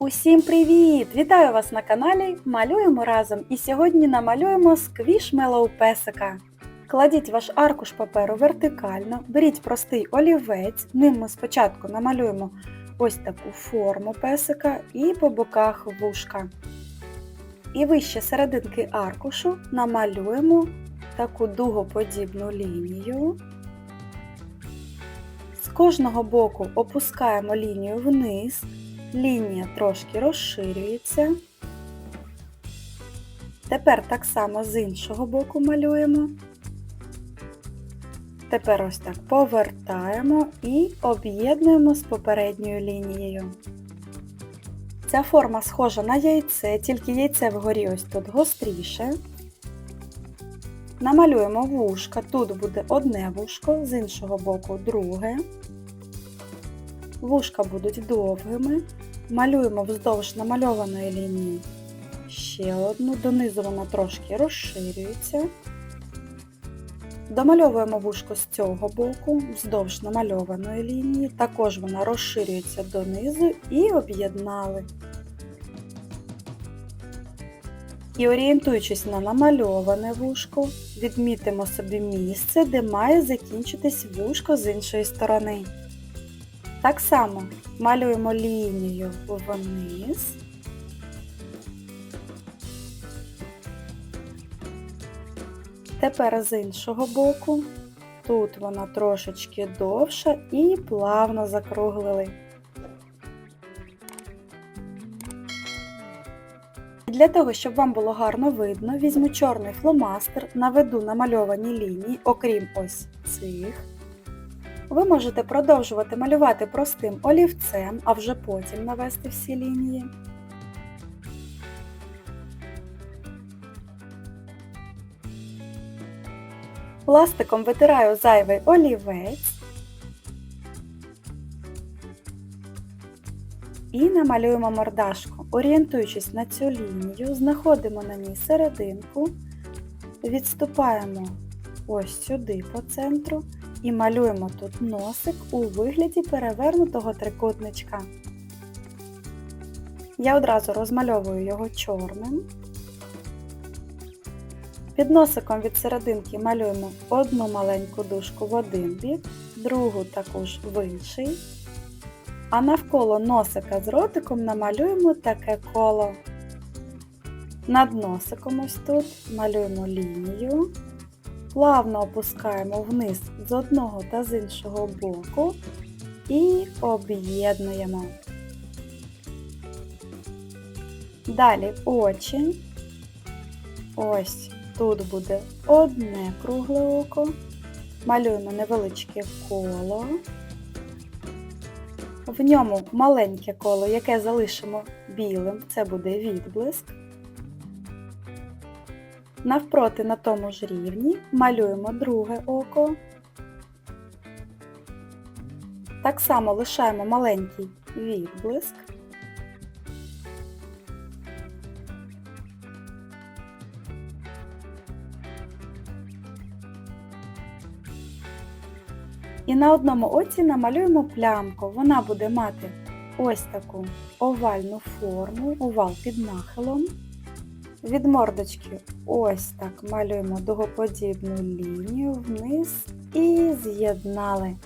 Усім привіт! Вітаю вас на каналі Малюємо разом і сьогодні намалюємо сквішмелоу песика. Кладіть ваш аркуш паперу вертикально, беріть простий олівець, ним ми спочатку намалюємо ось таку форму песика і по боках вушка. І вище серединки аркушу намалюємо таку дугоподібну лінію. З кожного боку опускаємо лінію вниз, лінія трошки розширюється. Тепер так само з іншого боку малюємо. Тепер ось так повертаємо і об'єднуємо з попередньою лінією. Ця форма схожа на яйце, тільки яйце вгорі ось тут гостріше. Намалюємо вушка, тут буде одне вушко, з іншого боку друге. Вушка будуть довгими. Малюємо вздовж намальованої лінії ще одну, донизу вона трошки розширюється. Домальовуємо вушко з цього боку, вздовж намальованої лінії, також вона розширюється донизу і об'єднали. І орієнтуючись на намальоване вушко, відмітимо собі місце, де має закінчитись вушко з іншої сторони. Так само малюємо лінію вниз. Тепер з іншого боку. Тут вона трошечки довша і плавно закруглили. Для того, щоб вам було гарно видно, візьму чорний фломастер, наведу намальовані лінії, окрім ось цих. Ви можете продовжувати малювати простим олівцем, а вже потім навести всі лінії. Пластиком витираю зайвий олівець і намалюємо мордашку. Орієнтуючись на цю лінію, знаходимо на ній серединку, відступаємо ось сюди по центру і малюємо тут носик у вигляді перевернутого трикутничка. Я одразу розмальовую його чорним. Під носиком від серединки малюємо одну маленьку дужку в один бік, другу також в інший. А навколо носика з ротиком намалюємо таке коло. Над носиком ось тут малюємо лінію, плавно опускаємо вниз з одного та з іншого боку і об'єднуємо. Далі очі. Ось тут буде одне кругле око. Малюємо невеличке коло. В ньому маленьке коло, яке залишимо білим, це буде відблиск. Навпроти на тому ж рівні малюємо друге око. Так само лишаємо маленький відблиск. І на одному оці намалюємо плямку. Вона буде мати ось таку овальну форму, овал під нахилом. Від мордочки ось так малюємо дугоподібну лінію вниз і з'єднали.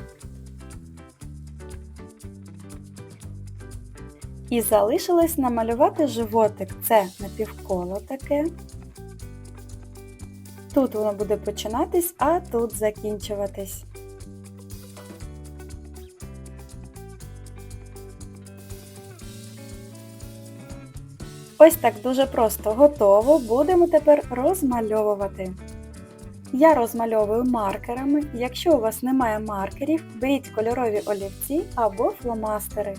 І залишилось намалювати животик. Це напівколо таке. Тут воно буде починатись, а тут закінчуватись. Ось так дуже просто готово. Будемо тепер розмальовувати. Я розмальовую маркерами. Якщо у вас немає маркерів, беріть кольорові олівці або фломастери.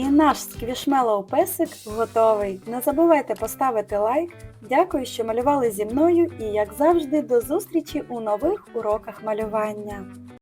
І наш сквішмелоу песик готовий. Не забувайте поставити лайк. Дякую, що малювали зі мною і, як завжди, до зустрічі у нових уроках малювання.